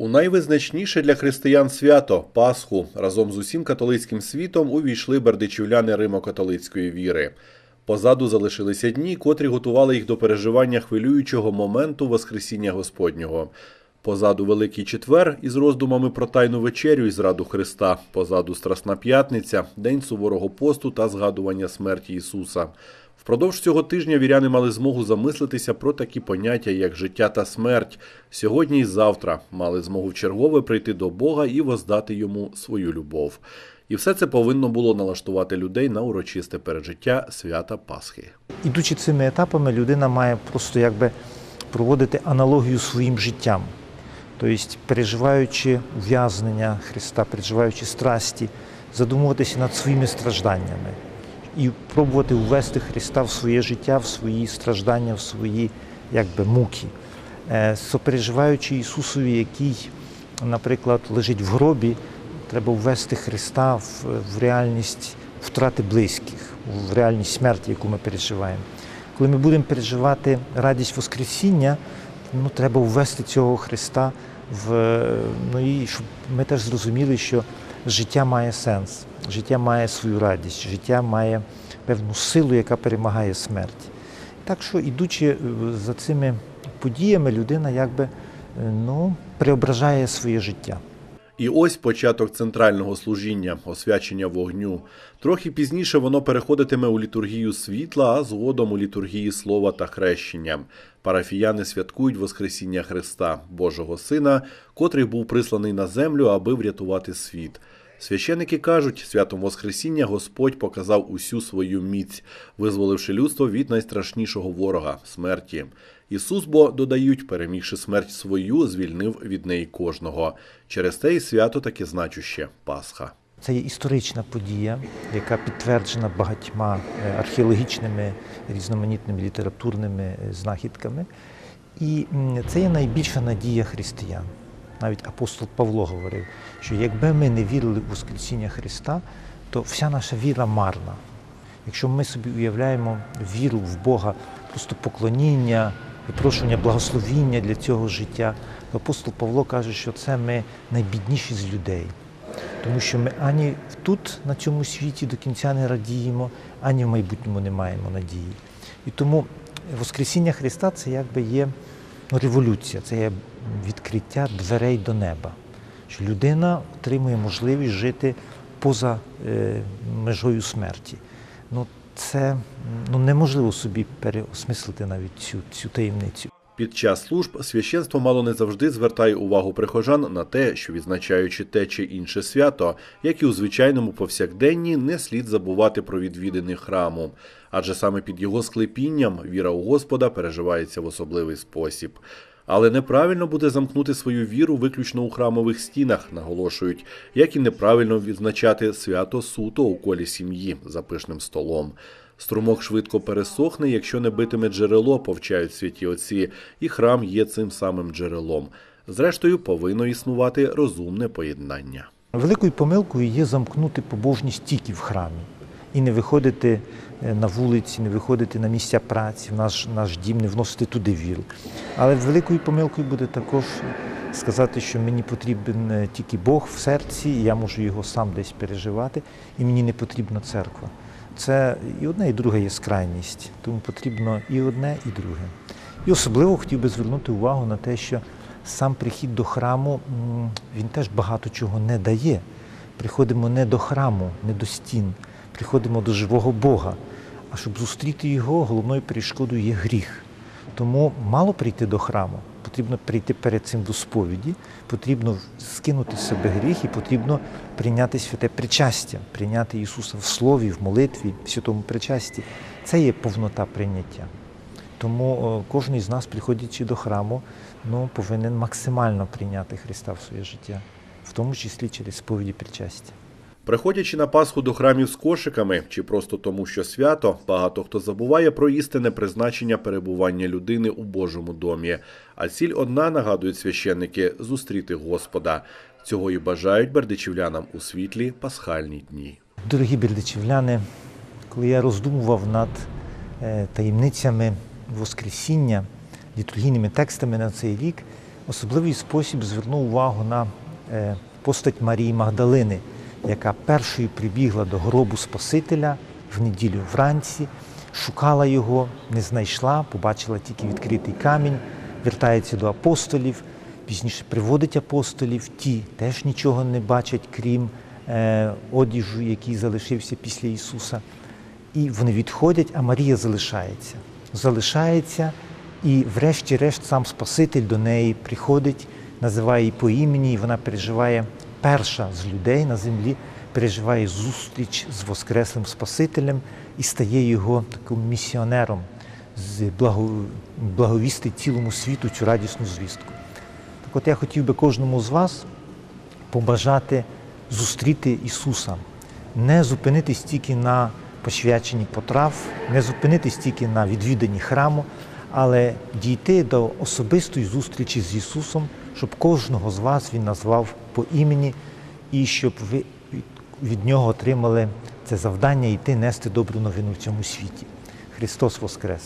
У найвизначніше для християн свято Пасху разом з усім католицьким світом увійшли бердичівляни римо-католицької віри. Позаду залишилися дні, котрі готували їх до переживання хвилюючого моменту Воскресіння Господнього. Позаду Великий Четвер із роздумами про тайну вечерю і зраду Христа. Позаду Страсна П'ятниця, День суворого посту та згадування смерті Ісуса. Впродовж цього тижня віряни мали змогу замислитися про такі поняття, як життя та смерть. Сьогодні і завтра мали змогу вчергове прийти до Бога і воздати йому свою любов. І все це повинно було налаштувати людей на урочисте пережиття свята Пасхи. Ідучи цими етапами, людина має просто якби проводити аналогію своїм життям. Тобто, переживаючи ув'язнення Христа, переживаючи страсті, задумуватися над своїми стражданнями і пробувати ввести Христа в своє життя, в свої страждання, в свої якби, муки. Е, Сопереживаючи Ісусові, який, наприклад, лежить в гробі, треба ввести Христа в, в реальність втрати близьких, в реальність смерті, яку ми переживаємо. Коли ми будемо переживати радість Воскресіння, ну, треба ввести цього Христа в ну і щоб ми теж зрозуміли, що життя має сенс, життя має свою радість, життя має певну силу, яка перемагає смерть. Так що, ідучи за цими подіями, людина якби ну, преображає своє життя. І ось початок центрального служіння, освячення вогню. Трохи пізніше воно переходитиме у літургію світла, а згодом у літургії слова та хрещення. Парафіяни святкують Воскресіння Христа, Божого Сина, котрий був присланий на землю, аби врятувати світ. Священники кажуть, святом Воскресіння Господь показав усю свою міць, визволивши людство від найстрашнішого ворога смерті. Ісус, бо додають, перемігши смерть свою, звільнив від неї кожного. Через те і свято таке значуще Пасха. Це є історична подія, яка підтверджена багатьма е, археологічними різноманітними літературними е, знахідками. І це є найбільша надія християн. Навіть апостол Павло говорив, що якби ми не вірили в Воскресіння Христа, то вся наша віра марна. Якщо ми собі уявляємо віру в Бога, просто поклоніння, випрошування благословіння для цього життя, апостол Павло каже, що це ми найбідніші з людей. Тому що ми ані тут, на цьому світі, до кінця не радіємо, ані в майбутньому не маємо надії. І тому Воскресіння Христа це якби є ну, революція, це є відкриття дверей до неба. Що людина отримує можливість жити поза е, межою смерті. Ну, це ну, неможливо собі переосмислити навіть цю, цю таємницю. Під час служб священство мало не завжди звертає увагу прихожан на те, що відзначаючи те чи інше свято, як і у звичайному повсякденні, не слід забувати про відвідини храму, адже саме під його склепінням віра у Господа переживається в особливий спосіб. Але неправильно буде замкнути свою віру виключно у храмових стінах, наголошують, як і неправильно відзначати свято суто у колі сім'ї за пишним столом. Струмок швидко пересохне, якщо не битиме джерело, повчають святі отці, і храм є цим самим джерелом. Зрештою, повинно існувати розумне поєднання. Великою помилкою є замкнути побожність тільки в храмі і не виходити е, на вулиці, не виходити на місця праці, в наш, наш дім, не вносити туди віру. Але великою помилкою буде також сказати, що мені потрібен е, тільки Бог в серці, і я можу його сам десь переживати, і мені не потрібна церква. Це і одне, і друге є скрайність, тому потрібно і одне, і друге. І особливо хотів би звернути увагу на те, що сам прихід до храму він теж багато чого не дає. Приходимо не до храму, не до стін, приходимо до живого Бога. А щоб зустріти його, головною перешкодою є гріх. Тому мало прийти до храму, потрібно прийти перед цим до сповіді, потрібно скинути з себе гріх і потрібно прийняти святе причастя, прийняти Ісуса в слові, в молитві, в святому причасті. Це є повнота прийняття. Тому кожен із нас, приходячи до храму, ну, повинен максимально прийняти Христа в своє життя, в тому числі через сповіді причастя. Приходячи на Пасху до храмів з кошиками чи просто тому, що свято, багато хто забуває про істинне призначення перебування людини у Божому домі. А ціль одна, нагадують священники, зустріти Господа. Цього і бажають бердичівлянам у світлі пасхальні дні. Дорогі бердичівляни, коли я роздумував над е, таємницями Воскресіння, літургійними текстами на цей рік, особливий спосіб звернув увагу на е, постать Марії Магдалини, яка першою прибігла до гробу Спасителя в неділю вранці, шукала його, не знайшла, побачила тільки відкритий камінь, вертається до апостолів, пізніше приводить апостолів, ті теж нічого не бачать, крім е, одіжу, який залишився після Ісуса. І вони відходять, а Марія залишається. Залишається, і, врешті-решт, сам Спаситель до неї приходить, називає її по імені, і вона переживає перша з людей на землі, переживає зустріч з Воскреслим Спасителем і стає його таким місіонером, благовістить цілому світу цю радісну звістку. Так от я хотів би кожному з вас побажати зустріти Ісуса, не зупинитись тільки на посвяченні потрав, не зупинитись тільки на відвіданні храму, але дійти до особистої зустрічі з Ісусом, щоб кожного з вас Він назвав по імені, і щоб ви від- Нього отримали це завдання йти нести добру новину в цьому світі. Христос Воскрес!